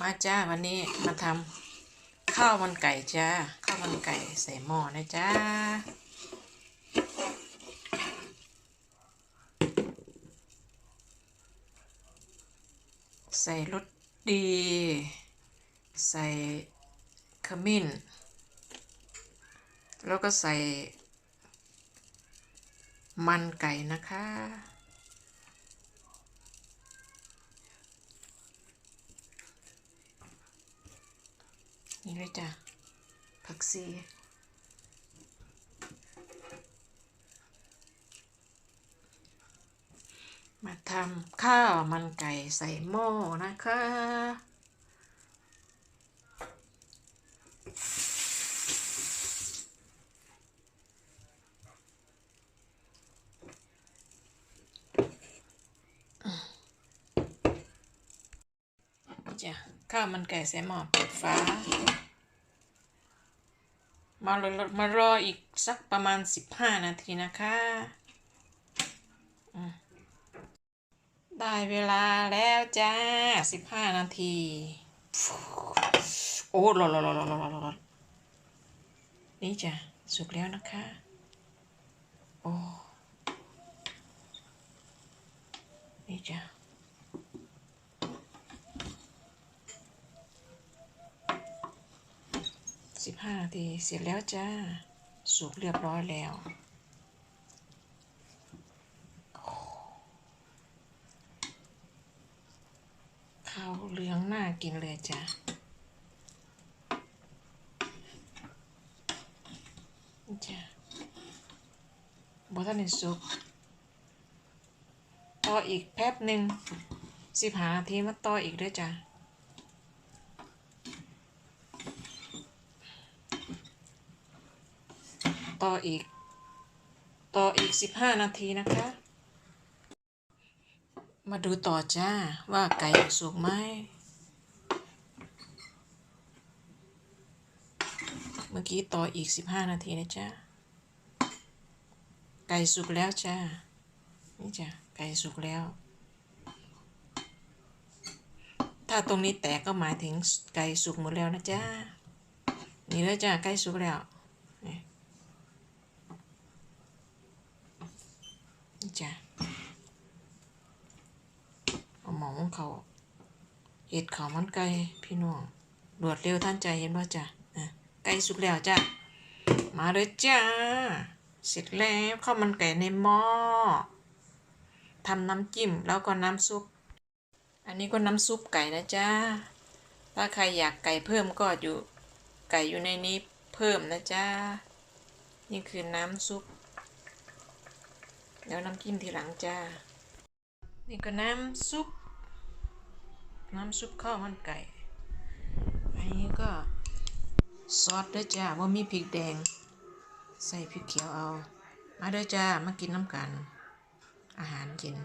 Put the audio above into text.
มาจ้าวันนี้มาทำข้าวมันไก่จ้าข้าวมันไก่ใส่หม้อนะจ้าใส่รสดี ใส่ขมิ้น แล้วก็ใส่มันไก่นะคะ นี่เลยจ้ะผักซีมาทำข้าวมันไก่ใส่หม้อนะคะ จ้ะ ข้าวมันไก่ใส่หม้อเปิดฟ้า มารอมารออีกสักประมาณสิบห้านาทีนะคะได้เวลาแล้วจ้าสิบห้านาที โอ้รอร้อนร้อนร้อนร้อนร้อนนี่จ้ะ สุกแล้วนะคะ โอ้ นี่จ้ะ สิบห้านาทีเสร็จแล้วจ้า สุกเรียบร้อยแล้ว ข้าวเหลืองน่ากินเลยจ้าจ้าบอท่านสุกต่ออีกแป๊บหนึ่งสิบห้านาทีมาต่ออีกด้วยจ้า ต่ออีก ต่ออีกสิบห้านาทีนะคะ มาดูต่อจ้าว่าไก่สุกไหมเมื่อกี้ต่ออีกสิบห้านาทีนะจ้าไก่สุกแล้วจ้านี่จ้ะไก่สุกแล้ว ถ้าตรงนี้แตกก็หมายถึงไก่สุกหมดแล้วนะจ้านี่เลยจ้าไก่สุกแล้วนี่ จ้ะเอาหมองเขาเห็ดเขามันไก่พี่น้องรวดเร็วท่านใจเห็นว่าจ้ะอะไก่สุกแล้วจ้ะมาเลยจ้าเสร็จแล้วข้าวมันไก่ในหม้อทำน้ำจิ้มแล้วก็น้ำซุป อันนี้ก็น้ำซุปไก่นะจ้าถ้าใครอยากไก่เพิ่มก็อยู่ไก่อยู่ในนี้เพิ่มนะจ้านี่คือน้ำซุป เดี๋ยวน้ำจิ้มทีหลังจ้า นี่ก็น้ำซุป น้ำซุปข้าวมันไก่ อันนี้ก็ซอสด้วยจ้าว่ามีพริกแดง ใส่พริกเขียวเอา มาด้วยจ้า มากินน้ำกัน อาหารเย็น